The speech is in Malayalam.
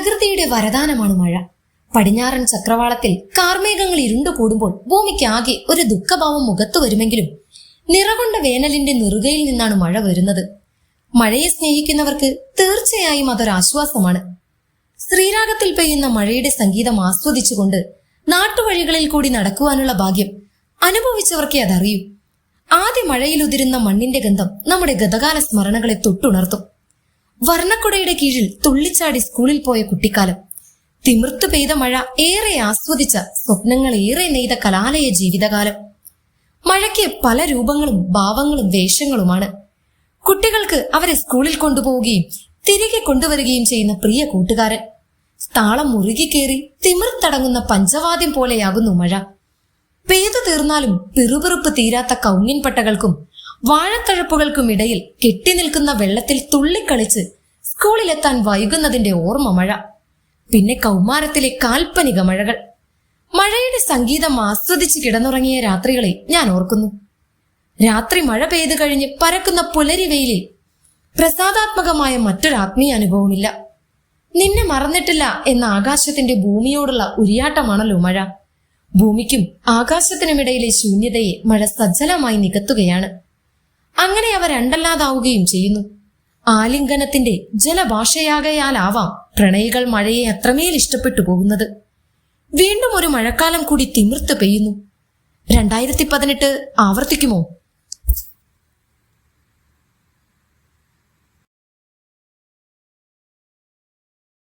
പ്രകൃതിയുടെ വരദാനമാണ് മഴ. പടിഞ്ഞാറൻ ചക്രവാളത്തിൽ കാർമേഘങ്ങൾ ഇരുണ്ടു കൂടുമ്പോൾ ഭൂമിക്കാകെ ഒരു ദുഃഖഭാവം മുഖത്തു വരുമെങ്കിലും നിറകൊണ്ട വേനലിന്റെ നെറുകയിൽ നിന്നാണ് മഴ വരുന്നത്. മഴയെ സ്നേഹിക്കുന്നവർക്ക് തീർച്ചയായും അതൊരാശ്വാസമാണ് ശ്രീരാഗത്തിൽ പെയ്യുന്ന മഴയുടെ സംഗീതം ആസ്വദിച്ചുകൊണ്ട് നാട്ടുവഴികളിൽ കൂടി നടക്കുവാനുള്ള ഭാഗ്യം അനുഭവിച്ചവർക്കേ അതറിയൂ. ആദ്യ മഴയിൽ ഉതിരുന്ന മണ്ണിന്റെ ഗന്ധം നമ്മുടെ ഗതകാല സ്മരണകളെ തൊട്ടുണർത്തും. വർണക്കുടയുടെ കീഴിൽ തുള്ളിച്ചാടി സ്കൂളിൽ പോയ കുട്ടിക്കാലം. തിമിർത്തു പെയ്ത മഴ ഏറെ ആസ്വദിച്ച സ്വപ്നങ്ങൾ ഏറെ നെയ്ത കലാലയ ജീവിതകാലം. മഴയ്ക്ക് പല രൂപങ്ങളും ഭാവങ്ങളും വേഷങ്ങളുമാണ്. കുട്ടികൾക്ക് അവരെ സ്കൂളിൽ കൊണ്ടുപോവുകയും തിരികെ കൊണ്ടുവരികയും ചെയ്യുന്ന പ്രിയ കൂട്ടുകാരൻ. താളം മുറുകി കയറി തിമിർത്തടങ്ങുന്ന പഞ്ചവാദ്യം പോലെയാകുന്നു മഴ. പെയ്തു തീർന്നാലും പിറുപിറുപ്പ് തീരാത്ത കൗങ്ങിൻപട്ടകൾക്കും വാഴത്തഴപ്പുകൾക്കും ഇടയിൽ ഇടയിൽ കെട്ടിനിൽക്കുന്ന വെള്ളത്തിൽ തുള്ളിക്കളിച്ച് സ്കൂളിലെത്താൻ വൈകുന്നതിന്റെ ഓർമ്മ മഴ പിന്നെ കൗമാരത്തിലെ കാൽപ്പനിക മഴകൾ. മഴയുടെ സംഗീതം ആസ്വദിച്ച് കിടന്നുറങ്ങിയ രാത്രികളെ ഞാൻ ഓർക്കുന്നു. രാത്രി മഴ പെയ്തു കഴിഞ്ഞ് പരക്കുന്ന പുലരി വെയിലിൽ പ്രസാദാത്മകമായ മറ്റൊരു ആത്മീയ അനുഭവമില്ല. നിന്നെ മറന്നിട്ടില്ല എന്ന ആകാശത്തിന്റെ ഭൂമിയോടുള്ള ഉരിയാട്ടമാണല്ലോ മഴ. ഭൂമിക്കും ആകാശത്തിനുമിടയിലെ ശൂന്യതയെ മഴ സജ്ജലമായി നികത്തുകയാണ്. അങ്ങനെ അവ രണ്ടല്ലാതാവുകയും ചെയ്യുന്നു. ആലിംഗനത്തിന്റെ ജലഭാഷയാകയാലാവാം പ്രണയികൾ മഴയെ അത്രമേൽ ഇഷ്ടപ്പെട്ടു പോകുന്നത്. വീണ്ടും ഒരു മഴക്കാലം കൂടി തിമിർത്ത് പെയ്യുന്നു. രണ്ടായിരത്തി പതിനെട്ട് ആവർത്തിക്കുമോ?